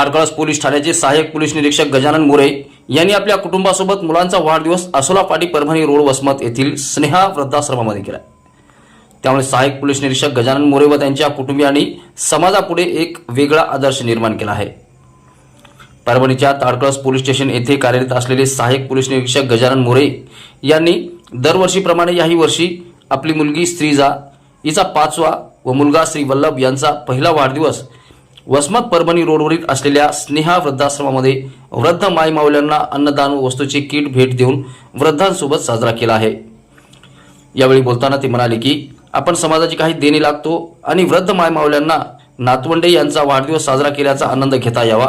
Tadkalas police ठाण्याचे सहाय्यक police निरीक्षक गजानन मोरे यांनी आपल्या कुटुंबासोबत मुलांचा वाढदिवस असोला पाटी परभणी रोड वसमत येथील स्नेहा वृद्धाश्रमामध्ये केला. त्यामुळे सहाय्यक पोलीस निरीक्षक गजानन मोरे व त्यांच्या कुटुंबियांनी समाजापुढे एक वेगळा आदर्श निर्माण केला आहे. परभणीच्या ताडकळस पोलीस स्टेशन येथे कार्यरत असलेले सहाय्यक पोलीस निरीक्षक गजानन मोरे यांनी दरवर्षीप्रमाणे याही वर्षी आपली मुलगी स्त्रीजा हिचा पाचवा व मुलगा श्री वल्लभ यांचा पहिला वाढदिवस वसमत परभणी रोडवरील असलेल्या स्नेहा वृद्धाश्रमामध्ये वृद्ध माईमावल्यांना अन्नदान वस्तूची किट भेट देऊन वृद्धांसोबत साजरा केला आहे. यावेळी बोलताना ते म्हणाले की आपण समाजाची काही देणी लागतो आणि वृद्ध मायमावल्यांना नातवंडे यांचा वाढदिवस साजरा केल्याचा आनंद घेता यावा.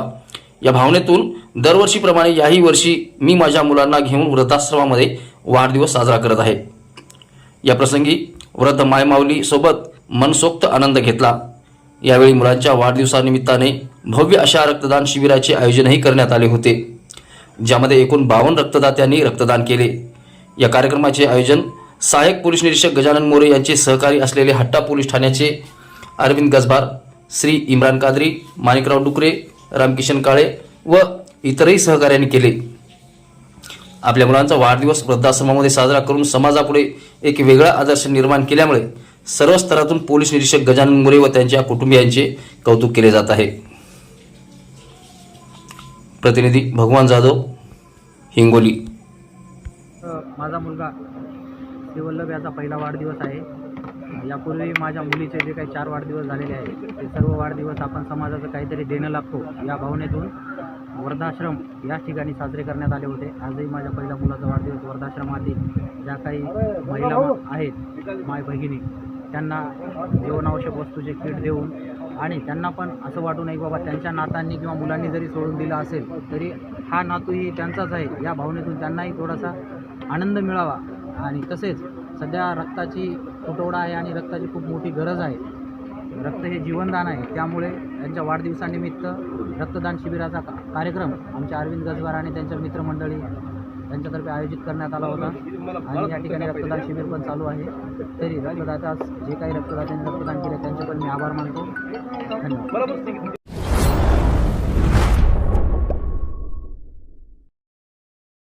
या भावनेतून दरवर्षीप्रमाणे याही वर्षी मी माझ्या मुलांना घेऊन वृद्धाश्रमामध्ये वाढदिवस साजरा करत आहे. या प्रसंगी वृद्ध मायमावली सोबत मनसोक्त आनंद घेतला. यावेळी मुलांच्या वाढदिवसानिमित्ताने भव्य अशा रक्तदान शिबिराचे आयोजनही करण्यात आले होते ज्यामध्ये एकूण बावन्न रक्तदात्यांनी रक्तदान केले. या कार्यक्रमाचे आयोजन सहाय्यक पोलीस निरीक्षक गजानन मोरे यांचे सहकारी असलेले हट्टा पोलीस ठाण्याचे अरविंद गजबार श्री इम्रान कादरी माणिकराव डुकरे रामकिशन काळे व इतरही सहकार्यांनी केले. आपल्या मुलांचा वाढदिवस वृद्धाश्रमामध्ये साजरा करून समाजापुढे एक वेगळा आदर्श निर्माण केल्यामुळे सर्व स्तरातून पोलीस निरीक्षक गजानन मोरे व त्यांच्या कुटुंबियांचे कौतुक केले जात आहे. प्रतिनिधी भगवान जाधव हिंगोली. माझा मुलगा श्रीवल्लभ याचा पहिला वाढदिवस आहे. यापूर्वी माझ्या मुलीचे जे काही चार वाढदिवस झालेले आहेत ते सर्व वाढदिवस आपण समाजाचं काहीतरी देणं लागतो या भावनेतून वृद्धाश्रम याच ठिकाणी साजरे करण्यात आले होते. आजही माझ्या पहिल्या मुलाचा वाढदिवस वृद्धाश्रमातील ज्या काही महिला आहेत माय भगिनी त्यांना जीवनावश्यक वस्तूचे किट देऊन आणि त्यांना पण असं वाटू नये बाबा त्यांच्या नातांनी किंवा मुलांनी जरी सोडून दिला असेल तरी हा नातूही त्यांचाच आहे. या भावनेतून त्यांनाही थोडासा आनंद मिळावा. आणि तसेच सध्या रक्ताची तुटवडा आहे आणि रक्ताची खूप मोठी गरज आहे. रक्त हे जीवनदान आहे. त्यामुळे त्यांच्या वाढदिवसानिमित्त रक्तदान शिबिराचा का कार्यक्रम आमच्या अरविंद गजवार आणि त्यांच्या मित्रमंडळी त्यांच्यातर्फे आयोजित करण्यात आला होता. आणि या ठिकाणी रक्तदान शिबिर पण चालू आहे. तरी रक्तदाता जे काही रक्तदात्यांनी रक्तदान केले त्यांचे पण मी आभार मानतो. धन्यवाद.